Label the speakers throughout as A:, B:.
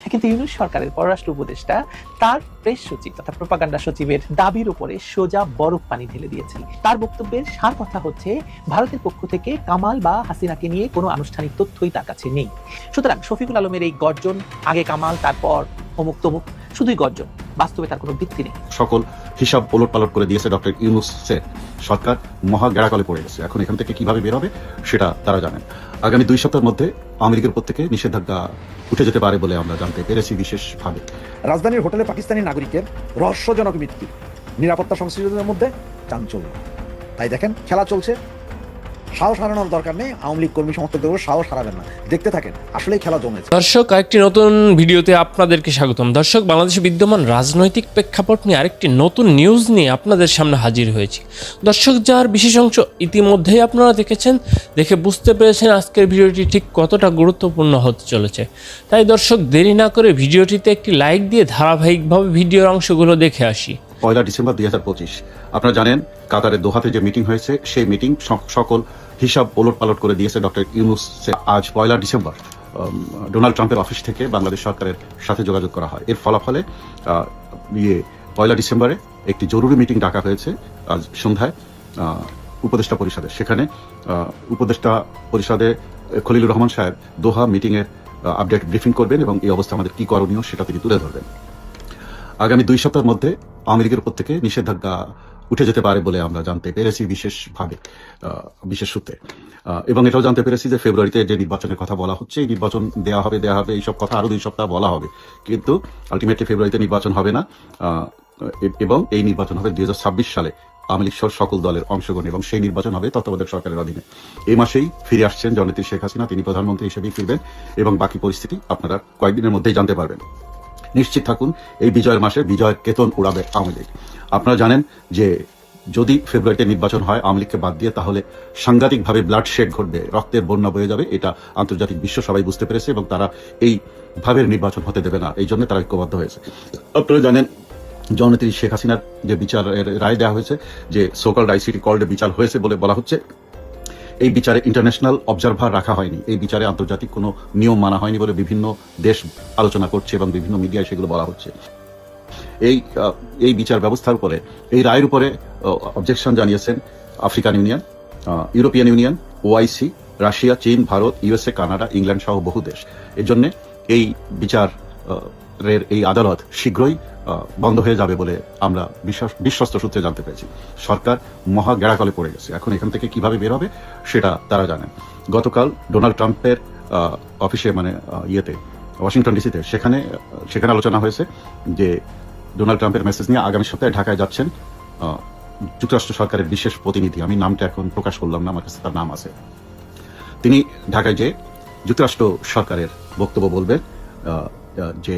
A: কিন্তু ইউনুস সরকারের পররাষ্ট্র উপদেষ্টা তার প্রেস সচিব তথা প্রপাগান্ডা সচিবের দাবির উপরে সোজা বরফ পানি ঢেলে দিয়েছেন। তার বক্তব্যের সার কথা হচ্ছে, ভারতের পক্ষ থেকে কামাল বা হাসিনাকে নিয়ে কোনো আনুষ্ঠানিক তথ্যই তার কাছে নেই। সুতরাং শফিকুল আলমের এই গর্জন, আগে কামাল, তারপর অমুক তমুক শুধুই গর্জন বাস্তবে তার কোনো ভিত্তি নেই।
B: সকল হিসাব ওলট পালট করে দিয়েছে ডক্টর ইউনুস ইউনুসের সরকার মহা গেড়াকলে পড়ে গেছে। এখন এখান থেকে কীভাবে বের হবে সেটা তারা জানেন। আগামী দুই সপ্তাহের মধ্যে লীগের উপর থেকে নিষেধাজ্ঞা উঠে যেতে পারে বলে আমরা জানতে পেরেছি বিশেষভাবে।
C: রাজধানীর হোটেলে পাকিস্তানি নাগরিকের রহস্যজনক মৃত্যু। নিরাপত্তা সংশ্লিষ্টদের মধ্যে চাঞ্চল্য। তাই দেখেন খেলা চলছে সাহস হারানোর দরকার নেই আওয়ামী লীগ কর্মী সমর্থকদের সাহস হারাবেন না। দেখতে থাকেন আসলেই খেলা জমেছে।
D: দর্শক আরেকটি নতুন ভিডিওতে আপনাদেরকে স্বাগতম। দর্শক বাংলাদেশে বিদ্যমান রাজনৈতিক প্রেক্ষাপট নিয়ে আরেকটি নতুন নিউজ নিয়ে আপনাদের সামনে হাজির হয়েছি। দর্শক যার বিশেষ অংশ ইতিমধ্যেই আপনারা দেখেছেন দেখে বুঝতে পেরেছেন আজকের ভিডিওটি ঠিক কতটা গুরুত্বপূর্ণ হতে চলেছে। তাই দর্শক দেরি না করে ভিডিওটিতে একটি লাইক দিয়ে ধারাবাহিকভাবে ভিডিওর অংশগুলো দেখে আসি।
B: পয়লা ডিসেম্বর দুই হাজার পঁচিশ। আপনারা জানেন কাতারের দোহাতে যে মিটিং হয়েছে সেই মিটিং সকল হিসাব ওলট পালট করে দিয়েছে ডক্টর ইউনুস আজ পয়লা ডিসেম্বর ডোনাল্ড ট্রাম্পের অফিস থেকে বাংলাদেশ সরকারের সাথে যোগাযোগ করা হয়। এর ফলাফলে ইয়ে পয়লা ডিসেম্বরে একটি জরুরি মিটিং ডাকা হয়েছে আজ সন্ধ্যায় উপদেষ্টা পরিষদে সেখানে উপদেষ্টা পরিষদে খলিলুর রহমান সাহেব দোহা মিটিংয়ের আপডেট ব্রিফিং করবেন এবং এই অবস্থা আমাদের কি করণীয় সেটা তিনি তুলে ধরবেন। আগামী দুই সপ্তাহের মধ্যে আওয়ামী লীগের উপর থেকে নিষেধাজ্ঞা উঠে যেতে পারে বলে আমরা জানতে পেরেছি বিশেষভাবে বিশেষ সূত্রে। এবং এটাও জানতে পেরেছি যে ফেব্রুয়ারিতে যে নির্বাচনের কথা বলা হচ্ছে, এই নির্বাচন দেওয়া হবে দেওয়া হবে, এইসব কথা আরও দুই সপ্তাহ বলা হবে। কিন্তু আলটিমেটলি ফেব্রুয়ারিতে নির্বাচন হবে না এবং এই নির্বাচন হবে দুই হাজার ছাব্বিশ সালে। আওয়ামী লীগ সকল দলের অংশগ্রহণ এবং সেই নির্বাচন হবে তত্ত্বাবধায়ক সরকারের অধীনে। এই মাসেই ফিরে আসছেন জননেত্রী শেখ হাসিনা, তিনি প্রধানমন্ত্রী হিসেবেই ফিরবেন এবং বাকি পরিস্থিতি আপনারা কয়েকদিনের মধ্যেই জানতে পারবেন। নিশ্চিত থাকুন, এই বিজয়ের মাসে বিজয় কেতন উড়াবে আওয়ামী লীগ। আপনারা জানেন যে যদি ফেব্রুয়ারিতে নির্বাচন হয় আওয়ামী লীগকে বাদ দিয়ে, তাহলে সাংঘাতিকভাবে ব্লাড শেড ঘটবে, রক্তের বন্যা বয়ে যাবে, এটা আন্তর্জাতিক বিশ্ব সবাই বুঝতে পেরেছে এবং তারা এই ভাবের নির্বাচন হতে দেবে না, এই জন্য তারা ঐক্যবদ্ধ হয়েছে। আপনারা জানেন জননেত্রী শেখ হাসিনার যে বিচারের রায় দেওয়া হয়েছে, যে সোকাল আইসিটি কল্ডে বিচার হয়েছে বলে বলা হচ্ছে এই বিচারে ইন্টারন্যাশনাল অবজারভার রাখা হয়নি। এই বিচারে আন্তর্জাতিক কোনো নিয়ম মানা হয়নি বলে বিভিন্ন দেশ আলোচনা করছে এবং বিভিন্ন মিডিয়ায় সেগুলো বলা হচ্ছে। এই এই বিচার ব্যবস্থার উপরে, এই রায়ের উপরে অবজেকশন জানিয়েছেন African union European union OIC Russia, চীন, ভারত ইউএসএ কানাডা, ইংল্যান্ড সহ বহু দেশ। এর জন্য এই বিচার এই আদালত শীঘ্রই বন্ধ হয়ে যাবে বলে আমরা বিশ্বাস বিশ্বস্ত সূত্রে জানতে পেরেছি। সরকার মহা গেড়াকলে পড়ে গেছে। এখন এখান থেকে কীভাবে বের হবে সেটা তারা জানেন। গতকাল ডোনাল্ড ট্রাম্পের অফিসে মানে ইয়েতে, ওয়াশিংটন ডিসিতে, সেখানে সেখানে আলোচনা হয়েছে যে ডোনাল্ড ট্রাম্পের মেসেজ নিয়ে আগামী সপ্তাহে ঢাকায় যাচ্ছেন যুক্তরাষ্ট্র সরকারের বিশেষ প্রতিনিধি। আমি নামটা এখন প্রকাশ করলাম না, আমার কাছে তার নাম আছে। তিনি ঢাকায় যে যুক্তরাষ্ট্র সরকারের বক্তব্য বলবেন যে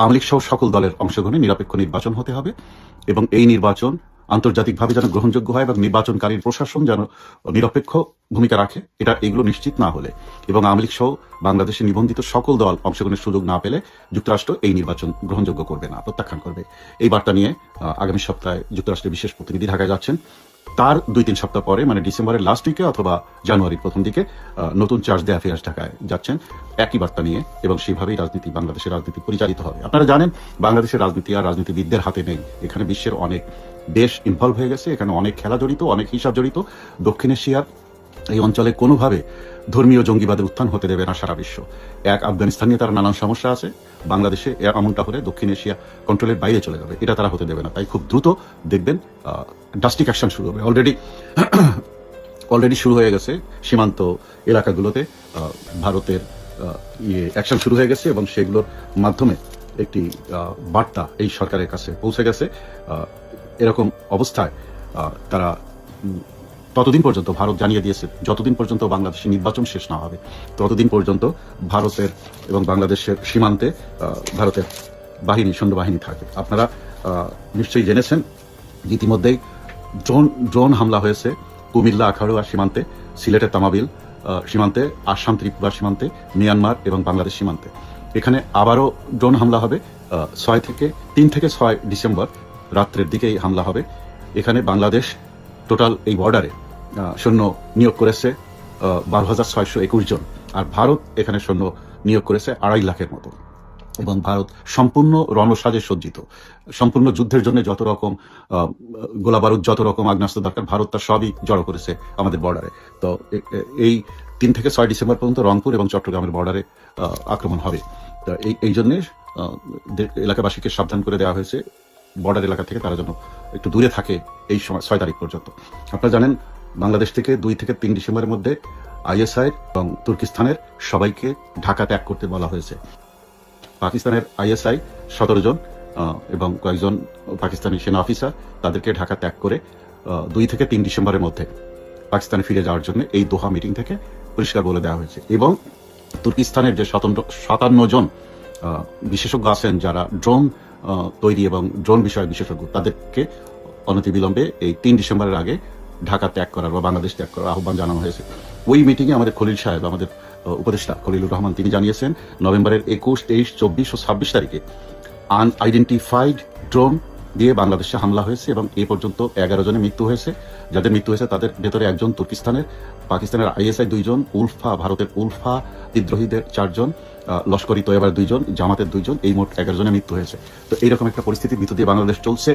B: আওয়ামী সহ সকল দলের অংশগ্রহণে নিরপেক্ষ নির্বাচন হতে হবে এবং এই নির্বাচন আন্তর্জাতিকভাবে যেন গ্রহণযোগ্য হয় এবং নির্বাচনকারীর প্রশাসন যেন নিরপেক্ষ ভূমিকা রাখে, এটা এগুলো নিশ্চিত না হলে। এবং আওয়ামী লীগ সহ বাংলাদেশে নিবন্ধিত সকল দল অংশগ্রহণের সুযোগ না পেলে যুক্তরাষ্ট্র এই নির্বাচন গ্রহণযোগ্য করবে না, প্রত্যাখ্যান করবে। এই বার্তা নিয়ে আগামী সপ্তাহে যুক্তরাষ্ট্রের বিশেষ প্রতিনিধি ঢাকায় যাচ্ছেন। তার দুই তিন সপ্তাহ পরে মানে ডিসেম্বরের লাস্ট উইকে অথবা জানুয়ারির প্রথম দিকে নতুন চার্জ দেয়া ফেরাস ঢাকায় যাচ্ছেন। একই বার্তা নিয়ে এবং সেভাবেই রাজনীতি, বাংলাদেশের রাজনীতি পরিচালিত হবে। আপনারা জানেন, বাংলাদেশের রাজনীতি আর রাজনীতিবিদদের হাতে নেই। এখানে বিশ্বের অনেক দেশ ইনভলভ হয়ে গেছে। এখানে অনেক খেলা জড়িত, অনেক হিসাব জড়িত। দক্ষিণ এশিয়ার এই অঞ্চলে কোনোভাবে ধর্মীয় জঙ্গিবাদের উত্থান হতে দেবে না সারা বিশ্ব। এক আফগানিস্তান নিয়ে তারা নানান সমস্যা আছে। বাংলাদেশে এমনটা হলে দক্ষিণ এশিয়া কন্ট্রোলের বাইরে চলে যাবে। এটা তারা হতে দেবে না। তাই খুব দ্রুত দেখবেন ডাস্টিক অ্যাকশন শুরু হবে। অলরেডি অলরেডি শুরু হয়ে গেছে সীমান্ত এলাকাগুলোতে ভারতের ইয়ে অ্যাকশন শুরু হয়ে গেছে এবং সেগুলোর মাধ্যমে একটি বার্তা এই সরকারের কাছে পৌঁছে গেছে। এরকম অবস্থায় তারা ততদিন পর্যন্ত ভারত জানিয়ে দিয়েছে, যতদিন পর্যন্ত বাংলাদেশের নির্বাচন শেষ না হবে, ততদিন পর্যন্ত ভারতের এবং বাংলাদেশের সীমান্তে ভারতের বাহিনী, সৈন্যবাহিনী থাকে আপনারা নিশ্চয়ই জেনেছেন, ইতিমধ্যেই ড্রোন ড্রোন হামলা হয়েছে কুমিল্লা, আখাউড়া সীমান্তে, সিলেটের তামাবিল সীমান্তে, আসাম, ত্রিপুরা সীমান্তে, মিয়ানমার এবং বাংলাদেশ সীমান্তে। এখানে আবারও ড্রোন হামলা হবে ছয় থেকে, তিন থেকে ছয় ডিসেম্বর রাত্রের দিকে এই হামলা হবে। এখানে বাংলাদেশ টোটাল এই বর্ডারে সৈন্য নিয়োগ করেছে বারো হাজার ছয়শো একুশ জন। আর ভারত এখানে সৈন্য নিয়োগ করেছে আড়াই লাখের মতো। এবং ভারত সম্পূর্ণ রণসাজে সজ্জিত। সম্পূর্ণ যুদ্ধের জন্য যত রকম গোলাবারুদ যত রকম আগ্নেয়াস্ত্র দরকার, ভারত তার সবই জড়ো করেছে আমাদের বর্ডারে তো এই তিন থেকে ছয় ডিসেম্বর পর্যন্ত রংপুর এবং চট্টগ্রামের বর্ডারে আক্রমণ হবে। তো এই এই জন্যে এলাকাবাসীকে সাবধান করে দেওয়া হয়েছে। বর্ডার এলাকা থেকে তারা যেন একটু দূরে থাকে এই সময়, ছয় তারিখ পর্যন্ত। আপনারা জানেন বাংলাদেশ থেকে দুই থেকে তিন ডিসেম্বরের মধ্যে আইএসআই এবং তুর্কিস্তানের সবাইকে ঢাকা ত্যাগ করতে বলা হয়েছে। পাকিস্তানের আইএসআই সতেরো জন এবং কয়েকজন পাকিস্তানি সেনা অফিসার তাদেরকে ঢাকা ত্যাগ করে দুই থেকে তিন ডিসেম্বরের মধ্যে পাকিস্তানে ফিরে যাওয়ার জন্য এই দোহা মিটিং থেকে পরিষ্কার বলে দেওয়া হয়েছে। এবং তুর্কিস্তানের যে স্বতন্ত্র সাতান্ন জন বিশেষজ্ঞ আছেন যারা ড্রোন তৈরি এবং ড্রোন বিষয়ে বিশেষজ্ঞ, তাদেরকে অনতিবিলম্বে এই তিন ডিসেম্বরের আগে ঢাকা ত্যাগ করার বা বাংলাদেশ ত্যাগ করার আহ্বান জানানো হয়েছে। ওই মিটিংয়ে আমাদের খলিল সাহেব, আমাদের উপদেষ্টা খলিলুর রহমান তিনি জানিয়েছেন, নভেম্বরের একুশ, তেইশ, চব্বিশ ও ছাব্বিশ তারিখে আনআইডেন্টিফাইড ড্রোন দিয়ে বাংলাদেশে হামলা হয়েছে এবং এ পর্যন্ত এগারো জনের মৃত্যু হয়েছে। যাদের মৃত্যু হয়েছে তাদের ভেতরে একজন তুর্কিস্তানের, পাকিস্তানের আইএসআই দুইজন, উলফা, ভারতের উলফা বিদ্রোহীদের চারজন লস্করি তৈবার দুইজন, জামাতের দুইজন, এই মোট এগারো জনের মৃত্যু হয়েছে। তো এইরকম একটা পরিস্থিতির ভিতর দিয়ে বাংলাদেশ চলছে।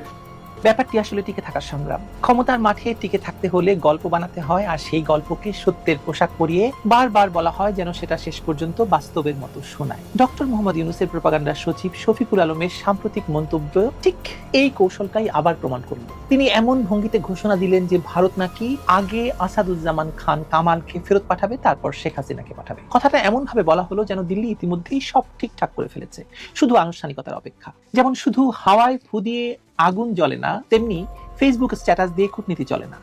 A: ব্যাপারটি আসলে টিকে থাকার সংগ্রাম। ক্ষমতার মাঠে টিকে থাকতে হলে গল্প বানাতে হয় আর সেই গল্পকে সত্যের পোশাক পরিয়ে বারবার বলা হয় যেন সেটা শেষ পর্যন্ত বাস্তবের মতো শোনায়। ডক্টর মোহাম্মদ ইউনুসের প্রপাগান্ডার সচিব শফিকুল আলমের সাম্প্রতিক মন্তব্য ঠিক এই কৌশলটাই আবার প্রমাণ করল। তিনি এমন ভঙ্গিতে ঘোষণা দিলেন যে ভারত নাকি আগে আসাদুজ্জামান খান কামালকে ফেরত পাঠাবে, তারপর শেখ হাসিনাকে পাঠাবে। কথাটা এমন ভাবে বলা হলো যেন দিল্লি ইতিমধ্যেই সব ঠিকঠাক করে ফেলেছে, শুধু আনুষ্ঠানিকতার অপেক্ষা। যেমন শুধু হাওয়ায় ফু দিয়ে আগুন জ্বলে না, তেমনি ফেসবুক স্ট্যাটাস দিয়ে কূটনীতি চলে না।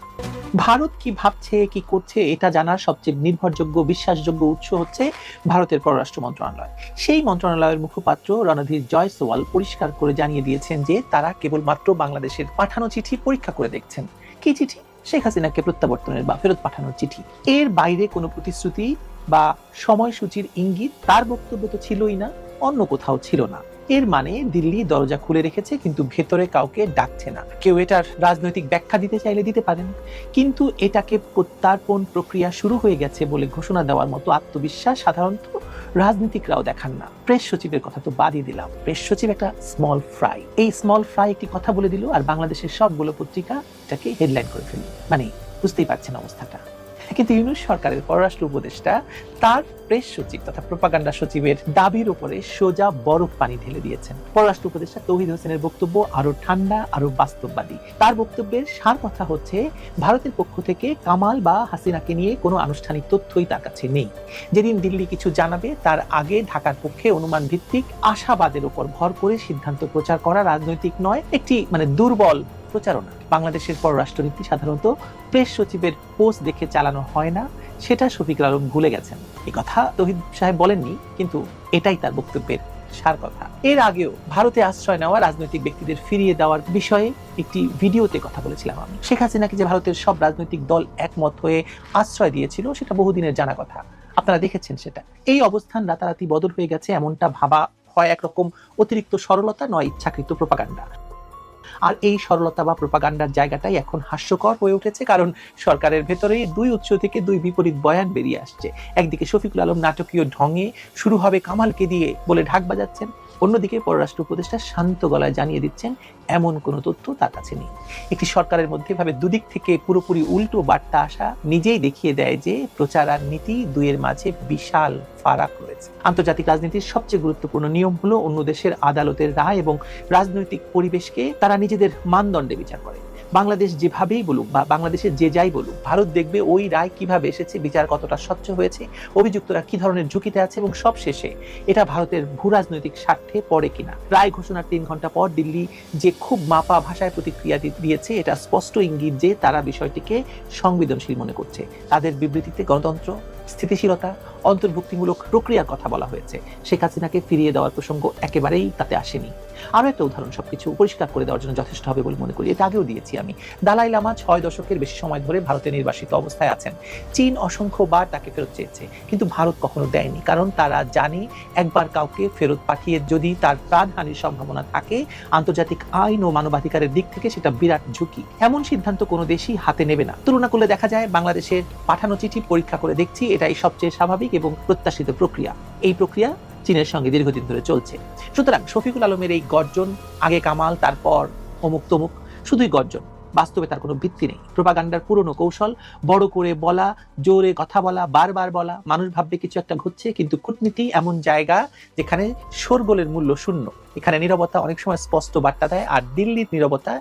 A: ভারত কি ভাবছে, কি করছে, এটা জানার সবচেয়ে নির্ভরযোগ্য, বিশ্বাসযোগ্য উৎস হচ্ছে ভারতের পররাষ্ট্র মন্ত্রণালয়। সেই মন্ত্রণালয়ের মুখপাত্র রণধীর জয়সওয়াল পরিষ্কার করে জানিয়ে দিয়েছেন যে, তারা কেবলমাত্র বাংলাদেশের পাঠানো চিঠি পরীক্ষা করে দেখছেন। কি চিঠি? শেখ হাসিনাকে প্রত্যাবর্তনের বা ফেরত পাঠানোর চিঠি। এর বাইরে কোনো প্রতিশ্রুতি বা সময়সূচির ইঙ্গিত? তার বক্তব্য তো ছিলই না, অন্য কোথাও ছিল না। এর মানে দিল্লি দরজা খুলে রেখেছে, কিন্তু ভেতরে কাউকে ডাকছে না। কেউ এটার রাজনৈতিক ব্যাখ্যা দিতে চাইলে দিতে পারেন। কিন্তু এটাকে প্রত্যার্পণ প্রক্রিয়া শুরু হয়ে গেছে বলে ঘোষণা দেওয়ার মতো আত্মবিশ্বাস সাধারণত রাজনীতিকরাও দেখান না। প্রেস সচিবের কথা তো বাদই দিলাম। প্রেস সচিব একটা স্মল ফ্রাই এই স্মল ফ্রাই একটি কথা বলে দিল, আর বাংলাদেশের সবগুলো পত্রিকা এটাকে হেডলাইন করে ফেলল। মানে বুঝতেই পারছেন অবস্থাটা। কিন্তু ইউনুস সরকারের পররাষ্ট্র উপদেষ্টা তার প্রেস সচিব তথা প্রপাগান্ডা সচিবের দাবির উপরে সোজা বরফ পানি ঢেলে দিয়েছেন। পররাষ্ট্র উপদেষ্টা তৌহিদ হোসেনের বক্তব্য আরও ঠান্ডা আরও বাস্তববাদী। তার বক্তব্যের সার কথা হচ্ছে, ভারতের পক্ষ থেকে কামাল বা হাসিনাকে নিয়ে কোনো আনুষ্ঠানিক তথ্যই তার কাছে নেই। যেদিন দিল্লি কিছু জানাবে, তার আগে ঢাকার পক্ষে অনুমান ভিত্তিক আশাবাদের উপর ভর করে সিদ্ধান্ত প্রচার করা রাজনৈতিক নয়, একটি মানে দুর্বল প্রচারণা। বাংলাদেশের পররাষ্ট্রনীতি সাধারণত প্রেস সচিবের পোস্ট দেখে চালানো হয় না, সেটা শফিকুল আলম ভুলে গেছেন। এই কথা তহিদ সাহেব বলেননি, কিন্তু এটাই তার বক্তব্যের সার কথা। এর আগেও ভারতে আশ্রয় নেওয়া রাজনৈতিক ব্যক্তিদের ফিরিয়ে দেওয়ার বিষয়ে একটি ভিডিওতে কথা বলেছিলাম আমি। শেখ হাসিনাকে যে ভারতের সব রাজনৈতিক দল একমত হয়ে আশ্রয় দিয়েছিল, সেটা বহুদিনের জানা কথা। আপনারা দেখেছেন সেটা। এই অবস্থান রাতারাতি বদল হয়ে গেছে, এমনটা ভাবা হয় একরকম অতিরিক্ত সরলতা, নয় ইচ্ছাকৃত প্রপাগান্ডা আর এই সরলতা বা প্রপাগান্ডার জায়গাটাই এখন হাস্যকর হয়ে উঠেছে, কারণ সরকারের ভেতরে দুই উৎস থেকে দুই বিপরীত বয়ান বেরিয়ে আসছে। একদিকে শফিকুল আলম নাটকীয় ঢঙে শুরু হবে কামালকে দিয়ে বলে ঢাক বাজাচ্ছেন অন্যদিকে পররাষ্ট্র উপদেষ্টা শান্ত গলায় জানিয়ে দিচ্ছেন, এমন কোনো তথ্য তার কাছে নেই। একটি সরকারের মধ্যে ভাবে দুদিক থেকে পুরোপুরি উল্টো বার্তা আসা নিজেই দেখিয়ে দেয় যে প্রচার আর নীতি দুইয়ের মাঝে বিশাল ফারাক রয়েছে। আন্তর্জাতিক রাজনীতির সবচেয়ে গুরুত্বপূর্ণ নিয়ম হলো অন্য দেশের আদালতের রায় এবং রাজনৈতিক পরিবেশকে তারা নিজেদের মানদণ্ডে বিচার করে। বাংলাদেশ যেভাবেই বলুক বা বাংলাদেশের যে যাই বলুক, ভারত দেখবে ওই রায় কীভাবে এসেছে, বিচার কতটা স্বচ্ছ হয়েছে, অভিযুক্তরা কি ধরনের ঝুঁকিতে আছে এবং সব শেষে এটা ভারতের ভূ রাজনৈতিক স্বার্থে পড়ে কিনা? রায় ঘোষণার তিন ঘণ্টা পর দিল্লি যে খুব মাপা ভাষায় প্রতিক্রিয়া দিয়েছে, এটা স্পষ্ট ইঙ্গিত যে তারা বিষয়টিকে সংবেদনশীল মনে করছে। তাদের বিবৃতিতে গণতন্ত্র, স্থিতিশীলতা অন্তর্ভুক্তিমূলক প্রক্রিয়ার কথা বলা হয়েছে। শেখ হাসিনাকে ফিরিয়ে দেওয়ার প্রসঙ্গ একেবারেই তাতে আসেনি। আরও একটা উদাহরণ সবকিছু পরিষ্কার করে দেওয়ার জন্য যথেষ্ট হবে বলে মনে করি। এটা আগেও দিয়েছি আমি। দালাই লামা ছয় দশকের বেশি সময় ধরে ভারতে নির্বাসিত অবস্থায় আছেন। চীন অসংখ্যবার তাকে ফেরত চেয়েছে, কিন্তু ভারত কখনো দেয়নি, কারণ তারা জানে একবার কাউকে ফেরত পাঠিয়ে যদি তার প্রাণহানির সম্ভাবনা থাকে, আন্তর্জাতিক আইন ও মানবাধিকারের দিক থেকে সেটা বিরাট ঝুঁকি। এমন সিদ্ধান্ত কোনো দেশই হাতে নেবে না। তুলনা করলে দেখা যায় বাংলাদেশের পাঠানো চিঠি পরীক্ষা করে দেখছি, এটাই সবচেয়ে স্বাভাবিক এবং প্রত্যাশিত প্রক্রিয়া। এই প্রক্রিয়া চীনের সঙ্গে দীর্ঘদিন ধরে চলছে। সুতরাং শফিকুল আলমের এই গর্জন, আগে কামাল, তারপর অমুক তমুক, শুধুই গর্জন। বাস্তবে তার কোনো ভিত্তি নেই। প্রোপাগান্ডার পুরনো কৌশল, বড় করে বলা, জোরে কথা বলা, বারবার বলা, মানুষ ভাববে কিছু একটা ঘটছে, কিন্তু কূটনীতি এমন জায়গা যেখানে শোরগোলের মূল্য শূন্য। এখানে নীরবতা অনেক সময় স্পষ্ট বার্তা দেয়, আর দিল্লির নীরবতা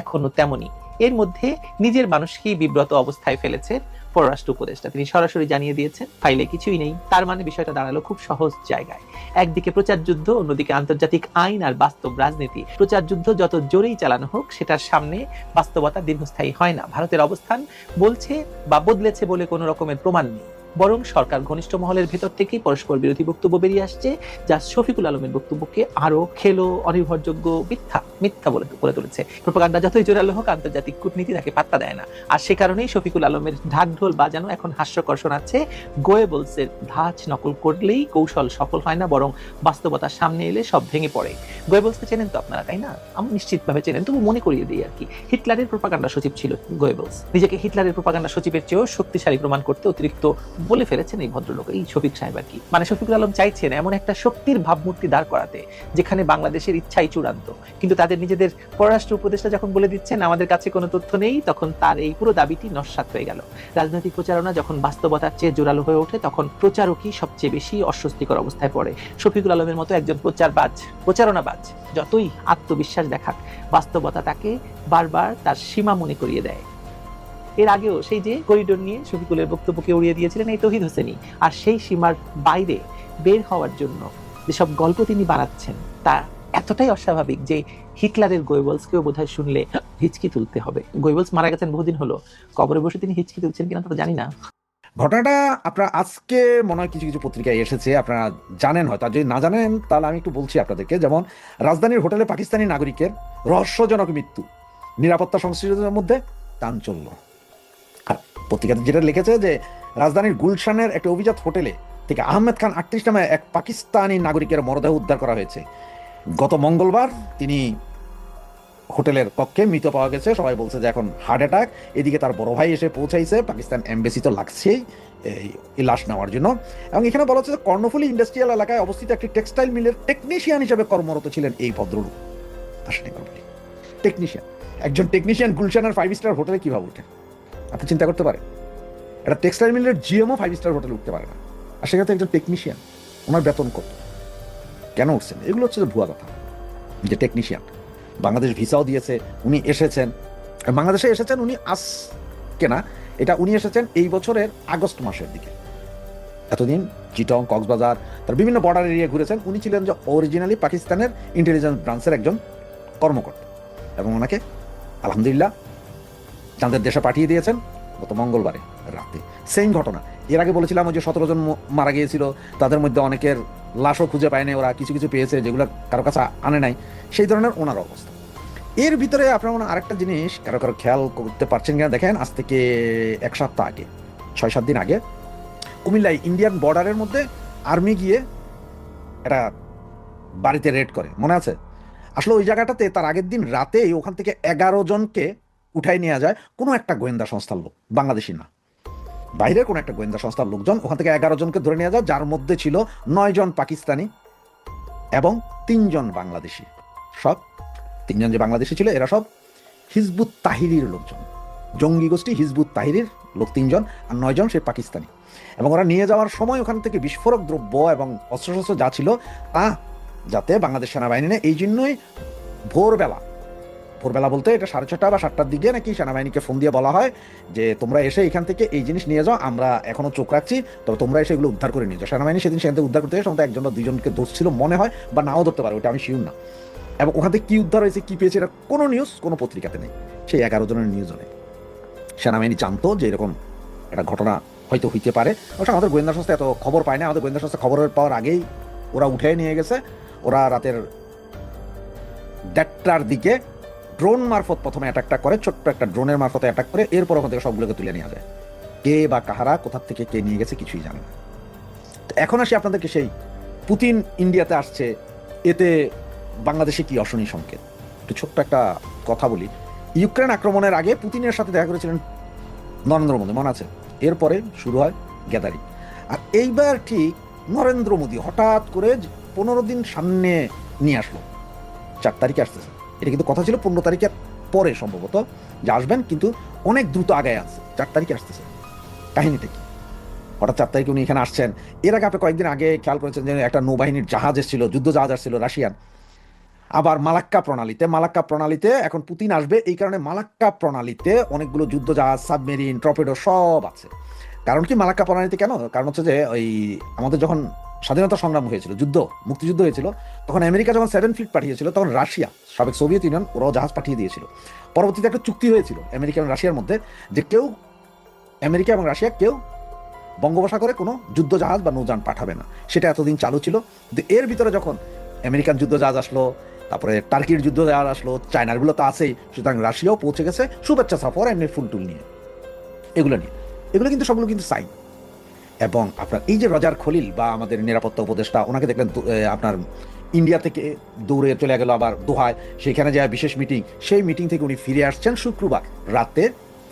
A: এখনও তেমনই। এর মধ্যে নিজের মানুষকেই বিব্রত অবস্থায় ফেলেছে পররাষ্ট্র উপদেষ্টা। তিনি সরাসরি জানিয়ে দিয়েছেন, ফাইলে কিছুই নেই। তার মানে বিষয়টা দাঁড়াল খুব সহজ জায়গায়। একদিকে প্রচার যুদ্ধ, অন্যদিকে আন্তর্জাতিক আইন আর বাস্তব রাজনীতি। প্রচার যুদ্ধ যত জোরেই চালানো হোক, সেটার সামনে বাস্তবতা দীর্ঘস্থায়ী হয় না। ভারতের অবস্থান বলছে বা বদলেছে বলে কোনো রকমের প্রমাণ নেই। বরং সরকার ঘনিষ্ঠ মহলের ভেতর থেকেই পরস্পর বিরোধী বক্তব্য বেরিয়ে আসছে, যা শফিকুল আলমের বক্তব্যকে আরও খেলো, অনির্ভরযোগ্য, মিথ্যা মিথ্যা বলে করে তুলেছে। প্রোপাগান্ডা যতই জোরালো হোক, আন্তর্জাতিক কূটনীতি তাকে পাত্তা দেয় না। আর সে কারণেই শফিকুল আলমের ঢাকঢোল বাজানো এখন হাস্যকর শোনাচ্ছে। গোয়েবলসের ধাঁচ নকল করলেই কৌশল সফল হয় না, বরং বাস্তবতার সামনে এলে সব ভেঙে পড়ে। গোয়েবলসকে চেনেন তো আপনারা, তাই না? আমি নিশ্চিতভাবে চেনেন, তবু মনে করিয়ে দিই আর কি। হিটলারের প্রোপাগান্ডা সচিব ছিল গোয়েবলস। নিজেকে হিটলারের প্রোপাগান্ডা সচিবের চেয়েও শক্তিশালী প্রমাণ করতে অতিরিক্ত বলে ফেলেছেন এই ভদ্রলোক, এই শফিক সাহেব আর কি। মানে শফিকুল আলম চাইছেন এমন একটা শক্তির ভাবমূর্তি দাঁড় করাতে, যেখানে বাংলাদেশের ইচ্ছাই চূড়ান্ত। কিন্তু তাদের নিজেদের পররাষ্ট্র উপদেষ্টা যখন বলে দিচ্ছেন, আমাদের কাছে কোনো তথ্য নেই, তখন তার এই পুরো দাবিটি নস্বাত হয়ে গেল। রাজনৈতিক প্রচারণা যখন বাস্তবতার চেয়ে জোরালো হয়ে ওঠে, তখন প্রচারকই সবচেয়ে বেশি অস্বস্তিকর অবস্থায় পড়ে। শফিকুল আলমের মতো একজন প্রচারবাজ, প্রচারণাবাজ, যতই আত্মবিশ্বাস দেখাক, বাস্তবতা তাকে বারবার তার সীমা মনে করিয়ে দেয়। এর আগেও সেই যে করিডোর নিয়ে শফিকুলের বক্তব্যকে উড়িয়ে দিয়েছিলেন এই তহিদ হোসেনি আর সেই সীমার বাইরে বের হওয়ার জন্য যেসব গল্প তিনি বানাচ্ছেন, তা এতটাই অস্বাভাবিক যে হিটলারের গোয়েবলসকেও বোধহয় শুনলে হিচকি তুলতে হবে। গোয়েবলস মারা গেছেন বহুদিন হলো। কবরে বসে তিনি হিচকি তুলছেন কিনা তা জানি না।
C: ঘটনাটা আপনার আজকে মনে হয় কিছু কিছু পত্রিকায় এসেছে, আপনারা জানেন হয়তো। যদি না জানেন, তাহলে আমি একটু বলছি আপনাদেরকে। যেমন, রাজধানীর হোটেলে পাকিস্তানি নাগরিকের রহস্যজনক মৃত্যু, নিরাপত্তা সংশ্লিষ্টদের মধ্যে চাঞ্চল্য। পত্রিকাতে যেটা লিখেছে যে রাজধানীর গুলশানের একটা অভিজাত হোটেলে থেকে আহমেদ খান আটত্রিশ নামে এক পাকিস্তানি নাগরিকের মরদেহ উদ্ধার করা হয়েছে। গত মঙ্গলবার তিনি হোটেলের কক্ষে মৃত পাওয়া গেছে। সবাই বলছে যে এখন হার্ট অ্যাটাক। এদিকে তার বড় ভাই এসে পৌঁছাইছে। পাকিস্তান এমবেসি তো লাগছেই এই লাশ নেওয়ার জন্য। এবং এখানে বলা হচ্ছে যে কর্ণফুলী ইন্ডাস্ট্রিয়াল এলাকায় অবস্থিত একটি টেক্সটাইল মিলের টেকনিশিয়ান হিসেবে কর্মরত ছিলেন এই ভদ্রলোক। টেকনিশিয়ান। একজন টেকনিশিয়ান গুলশানের ফাইভ স্টার হোটেলে কীভাবে উঠে আপনি চিন্তা করতে পারেন, একটা টেক্সটাইল মিলের জিএমও ফাইভ স্টার হোটেলে উঠতে পারে না, আর সেক্ষেত্রে একজন টেকনিশিয়ান ওনার বেতন কত? কেন উঠছেন? এগুলো হচ্ছে ভুয়া কথা, যে টেকনিশিয়ান বাংলাদেশ ভিসাও দিয়েছে, উনি এসেছেন বাংলাদেশে এসেছেন উনি আজ কেনা এটা উনি এসেছেন এই বছরের আগস্ট মাসের দিকে। এতদিন চিটং কক্সবাজার, তার বিভিন্ন বর্ডার এরিয়া ঘুরেছেন, উনি ছিলেন যে অরিজিনালি পাকিস্তানের ইন্টেলিজেন্স ব্রাঞ্চের একজন কর্মকর্তা, এবং ওনাকে আলহামদুলিল্লাহ তাদের দেশে পাঠিয়ে দিয়েছেন গত মঙ্গলবারে রাতে। সেম ঘটনা। এর আগে বলেছিলাম ওই যে সতেরো জন মারা গিয়েছিল, তাদের মধ্যে অনেকের লাশও খুঁজে পায়নি, ওরা কিছু কিছু পেয়েছে যেগুলো কারও কাছে আনে নাই। সেই ধরনের ওনার অবস্থা। এর ভিতরে আপনার মনে আরেকটা জিনিস, কারও কারও খেয়াল করতে পারছেন কিনা দেখেন, আজ থেকে এক সপ্তাহ আগে, ছয় সাত দিন আগে, কুমিল্লায় ইন্ডিয়ান বর্ডারের মধ্যে আর্মি গিয়ে একটা বাড়িতে রেড করে। মনে আছে? আসলে ওই জায়গাটাতে তার আগের দিন রাতেই ওখান থেকে এগারো জনকে উঠাই নেওয়া যায়, কোনো একটা গোয়েন্দা সংস্থার লোক, বাংলাদেশি না। বাইরের কোনো একটা গোয়েন্দা সংস্থার লোকজন ওখান থেকে এগারো জনকে ধরে নেওয়া যায়, যার মধ্যে ছিল নয় জন পাকিস্তানি এবং তিনজন বাংলাদেশি। সব তিনজন যে বাংলাদেশি ছিল, এরা সব হিজবুত তাহিরির লোকজন। জঙ্গি গোষ্ঠী হিজবুত তাহিরির লোক তিনজন আর নয়জন সে পাকিস্তানি। এবং ওরা নিয়ে যাওয়ার সময় ওখান থেকে বিস্ফোরক দ্রব্য এবং অস্ত্রশস্ত্র যা ছিল, তা যাতে বাংলাদেশ সেনাবাহিনী নেয়, এই জন্যই ভোরবেলা ভোরবেলা বলতে এটা সাড়ে ছটা বা সাতটার দিকে নাকি সেনাবাহিনীকে ফোন দিয়ে বলা হয় যে তোমরা এসে এখান থেকে এই জিনিস নিয়ে যাও, আমরা এখনও চোখ রাখছি, তবে তোমরা এসে এগুলো উদ্ধার করে নিয়ে যাও। সেনাবাহিনী সেদিন সেখান থেকে উদ্ধার করতে সম্ভবত একজন বা দুজনকে দোষ ছিল মনে হয়, বা নাও ধরতে পারে ওটা আমি শিউর না। এবং ওখান থেকে কি উদ্ধার হয়েছে, কী পেয়েছে, এটা কোনো নিউজ কোনো পত্রিকাতে নেই। সেই এগারো জনের নিউজও নেই। সেনাবাহিনী জানতো যে এরকম একটা ঘটনা হয়তো হইতে পারে। অবশ্য আমাদের গোয়েন্দা সংস্থা এত খবর পায় না, আমাদের গোয়েন্দা সংস্থা খবরের পাওয়ার আগেই ওরা উঠে নিয়ে গেছে। ওরা রাতের দেড়টার দিকে ড্রোন মারফত প্রথমে অ্যাটাকটা করে, ছোট্ট একটা ড্রোনের মারফত অ্যাটাক করে, এরপর ওখান থেকে সবগুলোকে তুলে নেওয়া যায়। কে বা কাহারা, কোথা থেকে কে নিয়ে গেছে কিছুই জানে না। এখন আসি আপনাদেরকে সেই পুতিন ইন্ডিয়াতে আসছে। এতে বাংলাদেশে কি অশনি সংকেত? একটু ছোট্ট একটা কথা বলি। ইউক্রেন আক্রমণের আগে পুতিনের সাথে দেখা করেছিলেন নরেন্দ্র মোদী, মনে আছে? এরপরে শুরু হয় গ্যাদারিং। আর এইবার ঠিক নরেন্দ্র মোদী হঠাৎ করে পনেরো দিন সামনে নিয়ে আসলো। চার তারিখে আসতেছে। এটা কিন্তু কথা ছিল পনেরো তারিখের পরে সম্ভবত যে আসবেন, কিন্তু অনেক দ্রুত আগায় আছে। চার তারিখে আসতেছে। কাহিনীটা কি? হঠাৎ চার তারিখে উনি এখানে আসছেন। এর আগে আপনি কয়েকদিন আগে খেয়াল করেছেন যে একটা নৌবাহিনীর জাহাজ এসেছিল, যুদ্ধ জাহাজ আসছিল রাশিয়ান। আবার মালাক্কা প্রণালীতে মালাক্কা প্রণালীতে এখন পুতিন আসবে। এই কারণে মালাক্কা প্রণালীতে অনেকগুলো যুদ্ধ জাহাজ, সাবমেরিন, টর্পেডো সব আছে। কারণ কি মালাক্কা প্রণালীতে কেন? কারণ হচ্ছে যে ওই আমাদের যখন স্বাধীনতা সংগ্রাম হয়েছিল, যুদ্ধ, মুক্তিযুদ্ধ হয়েছিল। তখন আমেরিকা যখন সেভেন ফিট পাঠিয়েছিল, তখন রাশিয়া, সাবেক সোভিয়েত ইউনিয়ন, ওরাও জাহাজ পাঠিয়ে দিয়েছিল। পরবর্তীতে একটা চুক্তি হয়েছিল আমেরিকা এবং রাশিয়ার মধ্যে যে কেউ, আমেরিকা এবং রাশিয়া কেউ বঙ্গোপসাগরে কোনো যুদ্ধ জাহাজ বা নৌযান পাঠাবে না। সেটা এতদিন চালু ছিল। এর ভিতরে যখন আমেরিকান যুদ্ধ জাহাজ আসলো, তারপরে টার্কির যুদ্ধ জাহাজ আসলো চায়নারগুলো তো আছেই, সুতরাং রাশিয়াও পৌঁছে গেছে। শুভেচ্ছা সফর, এমনি ফুল টুল নিয়ে। এগুলো নিয়ে। এগুলো কিন্তু সবগুলো কিন্তু সাইন। এবং আপনার এই যে রজার খলিল বা আমাদের নিরাপত্তা উপদেষ্টা, ওনাকে দেখলেন আপনার ইন্ডিয়া থেকে দৌড়ে চলে গেল আবার দোহায়। সেখানে যায় বিশেষ মিটিং সেই মিটিং থেকে উনি ফিরে আসছেন শুক্রবার রাতে।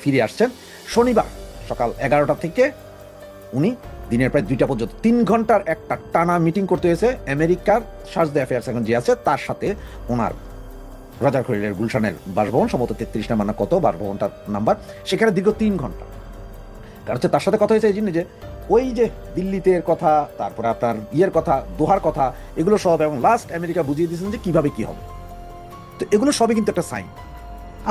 C: ফিরে আসছেন শনিবার সকাল এগারোটা থেকে। উনি দিনের প্রায় দুইটা পর্যন্ত, তিন ঘণ্টার একটা টানা মিটিং করতে হয়েছে আমেরিকার দ্য অ্যাফেয়ার্স এখন যে আছে, তার সাথে ওনার রাজার খলিলের গুলশানের বাসভবন, সম্ভবত তেত্রিশ নাম্বার না কত, বাসভবনটার নাম্বার, সেখানে দীর্ঘ তিন ঘণ্টা। কারণ হচ্ছে তার সাথে কথা হয়েছে এই জন্য যে ওই যে দিল্লিতে কথা, তারপরে আপনার ইয়ের কথা, দোহার কথা, এগুলো সব, এবং লাস্ট আমেরিকা বুঝিয়ে দিয়েছেন যে কীভাবে কি হবে। তো এগুলো সবই কিন্তু একটা সাইন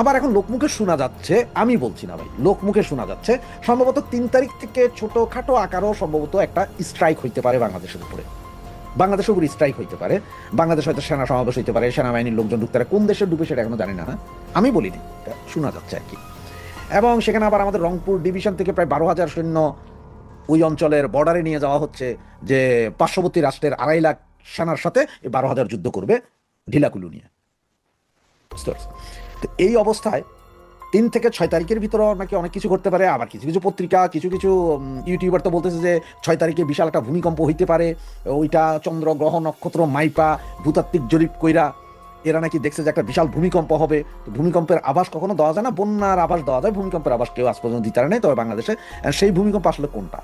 C: আবার এখন লোকমুখে শোনা যাচ্ছে, আমি বলছি না ভাই, লোকমুখে শোনা যাচ্ছে, সম্ভবত তিন তারিখ থেকে ছোটখাটো আকারও সম্ভবত একটা স্ট্রাইক হইতে পারে বাংলাদেশের উপরে। বাংলাদেশের উপর স্ট্রাইক হইতে পারে। বাংলাদেশ হয়তো সেনা সমাবেশ হইতে পারে, সেনাবাহিনীর লোকজন ঢুকতে পারে, কোন দেশে ঢুকে সেটা এখনও জানি না, আমি বলিনি শোনা যাচ্ছে আর কি। এবং সেখানে আবার আমাদের রংপুর ডিভিশন থেকে প্রায় বারো হাজার সৈন্য ওই অঞ্চলের বর্ডারে নিয়ে যাওয়া হচ্ছে যে পার্শ্ববর্তী রাষ্ট্রের আড়াই লাখ সেনার সাথে বারো হাজার যুদ্ধ করবে ঢিলাকুলু নিয়ে? তো এই অবস্থায় তিন থেকে ছয় তারিখের ভিতরে নাকি অনেক কিছু করতে পারে, আবার কিছু কিছু পত্রিকা, কিছু কিছু ইউটিউবার তো বলতেছে যে ছয় তারিখে বিশাল একটা ভূমিকম্প হইতে পারে ওইটা চন্দ্র, গ্রহ, নক্ষত্র, মাইপা, ভূতাত্ত্বিক জরিপ কইরা এরা নাকি দেখছে যে একটা বিশাল ভূমিকম্প হবে। তো ভূমিকম্পের আবাস কখনো দেওয়া যায় না? বন্যার আবাস দেওয়া যায়। ভূমিকম্পের আভাস কেউ আজ পর্যন্ত দিতে নেই। তবে বাংলাদেশে সেই ভূমিকম্প আসলে কোনটা?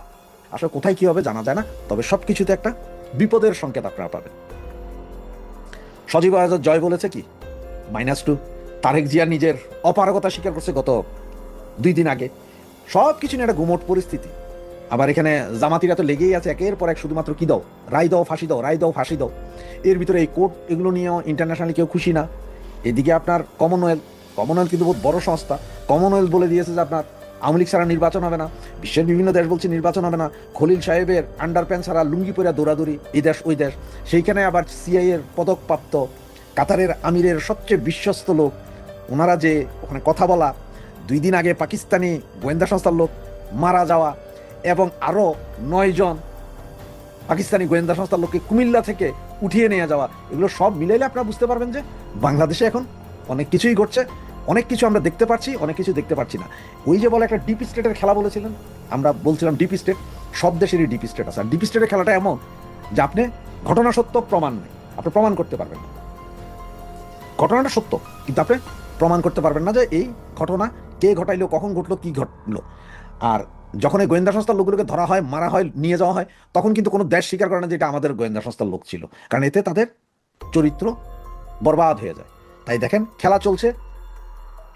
C: আসলে কোথায় কি হবে জানা যায় না। তবে সব কিছুতে একটা বিপদের সংকেত আপনারা পাবেন। সজীব আয়োজক জয় বলেছে কি? মাইনাস টু তারেক জিয়া নিজের অপারগতা স্বীকার করছে গত দুই দিন আগে। সব কিছু নিয়ে একটা গুমট পরিস্থিতি। আবার এখানে জামাতিরা তো লেগেই আছে, একের পর এক শুধুমাত্র কি দাও? রায় দাও, ফাঁসি দাও, রায় দাও, ফাঁসি দাও। এর ভিতরে এই কোর্ট এগুলো নিয়েও ইন্টারন্যাশনালি কেউ খুশি না। এদিকে আপনার কমনওয়েলথ কমনওয়েলথ কিন্তু বহুত বড় সংস্থা। কমনওয়েলথ বলে দিয়েছে যে আপনার আওয়ামী লীগ ছাড়া নির্বাচন হবে না, বিশ্বের বিভিন্ন দেশ বলছে নির্বাচন হবে না। খলিল সাহেবের আন্ডার প্যান্ট ছাড়া লুঙ্গি পরে দৌড়াদৌড়ি, এই দেশ, ওই দেশ। সেইখানে আবার সিআইয়ের পদকপ্রাপ্ত কাতারের আমিরের সবচেয়ে বিশ্বস্ত লোক। ওনারা যে ওখানে কথা বলা, দুই দিন আগে পাকিস্তানি গোয়েন্দা সংস্থার লোক মারা যাওয়া এবং আরও নয়জন পাকিস্তানি গোয়েন্দা সংস্থার লোককে কুমিল্লা থেকে উঠিয়ে নিয়ে যাওয়া, এগুলো সব মিলাইলে আপনারা বুঝতে পারবেন যে বাংলাদেশে এখন অনেক কিছুই ঘটছে, অনেক কিছু আমরা দেখতে পাচ্ছি অনেক কিছু দেখতে পাচ্ছি না। ওই যে বলে একটা ডিপ স্টেটের খেলা বলেছিলেন, আমরা বলছিলাম ডিপ স্টেট, সব দেশেরই ডিপ স্টেট আছে। আর ডিপ স্টেটের খেলাটা এমন যে আপনি ঘটনা সত্য, প্রমাণ নেই। আপনি প্রমাণ করতে পারবেন না। ঘটনাটা সত্য, কিন্তু আপনি প্রমাণ করতে পারবেন না যে এই ঘটনা কে ঘটাইলো, কখন ঘটলো, কি ঘটলো। আর যখন এই গোয়েন্দা সংস্থার লোকগুলোকে ধরা হয়, মারা হয়, নিয়ে যাওয়া হয়, তখন কিন্তু কোনো দেশ স্বীকার করে না যে এটা আমাদের গোয়েন্দা সংস্থার লোক ছিল। কারণ এতে তাদের চরিত্র বরবাদ হয়ে যায়। তাই দেখেন, খেলা চলছে।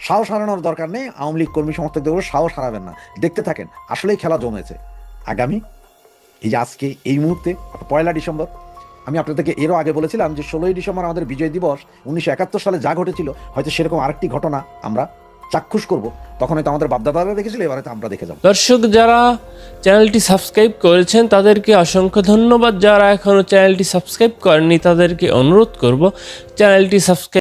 C: সাহস হারানোর দরকার নেই। আওয়ামী লীগ কর্মী সমর্থকদের সাহস হারাবেন না। দেখতে থাকেন, আসলেই খেলা জমেছে। আগামী, এই যে আজকে, এই মুহূর্তে, পয়লা ডিসেম্বর, আমি আপনাদেরকে এরও আগে বলেছিলাম যে ষোলোই ডিসেম্বর আমাদের বিজয় দিবস। উনিশশো একাত্তর সালে যা ঘটেছিল, হয়তো সেরকম আরেকটি ঘটনা আমরা চাক্ষুষ করব, তখন হয়তো আমাদের বাপদাদারা দেখেছিল, এবারে আমরা দেখে যাব।
D: দর্শক, যারা চ্যানেলটি সাবস্ক্রাইব করেছেন, তাদেরকে অসংখ্য ধন্যবাদ। যারা এখনও চ্যানেলটি সাবস্ক্রাইব করেননি, তাদেরকে অনুরোধ করব, চ্যানেলটি সাবস্ক্রাইব